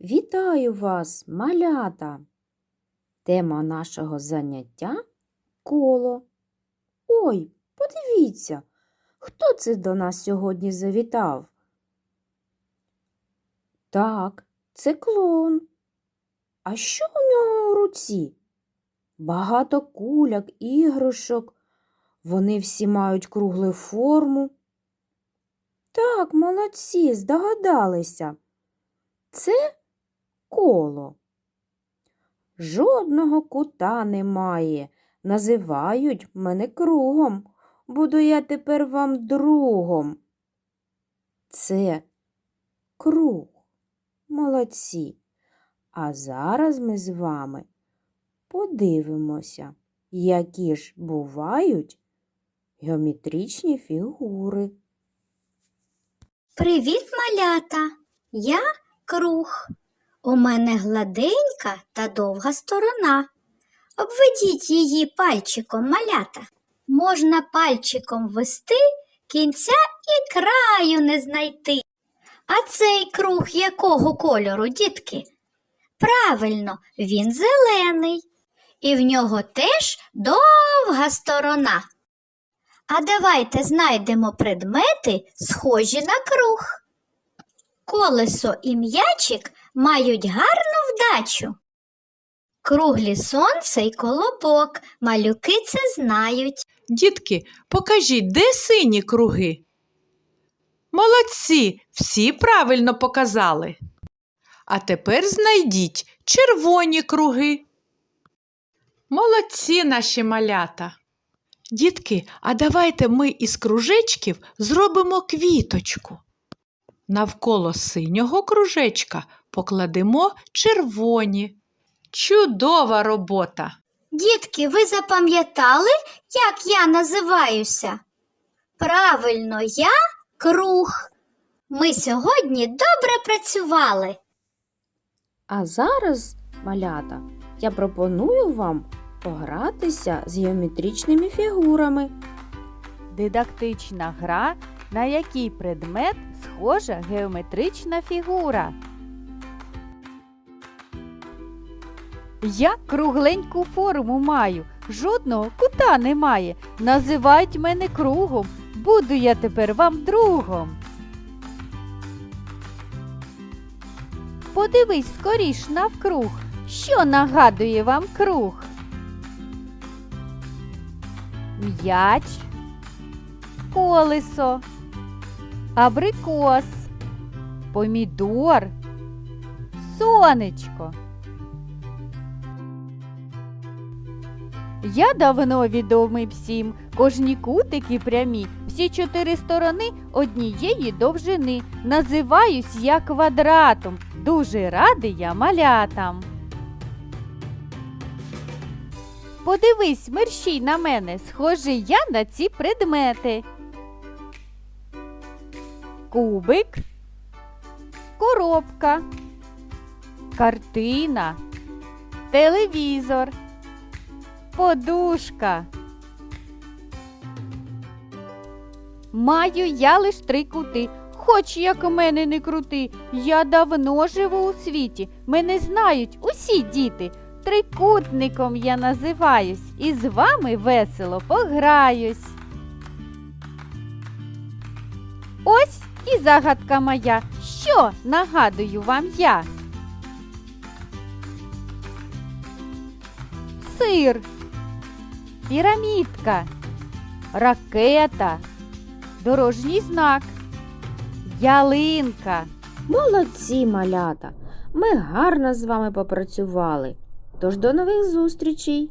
Вітаю вас, малята! Тема нашого заняття коло. Ой, подивіться, хто це до нас сьогодні завітав? Так, це клоун. А що у нього у руці? Багато куляк, іграшок. Вони всі мають круглу форму. Так, молодці, здогадалися. Це коло. Жодного кута немає. Називають мене кругом. Буду я тепер вам другом. Це круг. Молодці. А зараз ми з вами подивимося, які ж бувають геометричні фігури. Привіт, малята! Я круг. У мене гладенька та довга сторона. Обведіть її пальчиком малята. Можна пальчиком вести, кінця і краю не знайти. А цей круг якого кольору, дітки? Правильно, він зелений. І в нього теж довга сторона. А давайте знайдемо предмети, схожі на круг. Колесо і м'ячик мають гарну вдачу. Круглі сонце й колобок, малюки це знають. Дітки, покажіть, де сині круги? Молодці, всі правильно показали. А тепер знайдіть червоні круги. Молодці наші малята. Дітки, а давайте ми із кружечків зробимо квіточку. Навколо синього кружечка покладемо червоні. Чудова робота! Дітки, ви запам'ятали, як я називаюся? Правильно, я круг. Ми сьогодні добре працювали. А зараз, малята, я пропоную вам погратися з геометричними фігурами. Дидактична гра, на який предмет схожа геометрична фігура. Я кругленьку форму маю, жодного кута немає. Називають мене кругом. Буду я тепер вам другом. Подивись скоріш навкруг, що нагадує вам круг. М'яч, колесо, абрикос, помідор, сонечко. Я давно відомий всім, кожні кутики прямі, всі чотири сторони однієї довжини. Називаюсь я квадратом, дуже радий я малятам. Подивись, мерщій на мене, схожий я на ці предмети. Кубик, коробка, картина, телевізор, подушка. Маю я лиш три кути. Хоч як мене не крути, я давно живу у світі. Мене знають усі діти. Трикутником я називаюсь і з вами весело пограюсь. Загадка моя. Що нагадую вам я? Сир, пірамідка, ракета, дорожній знак, ялинка. Молодці, малята! Ми гарно з вами попрацювали. Тож до нових зустрічей!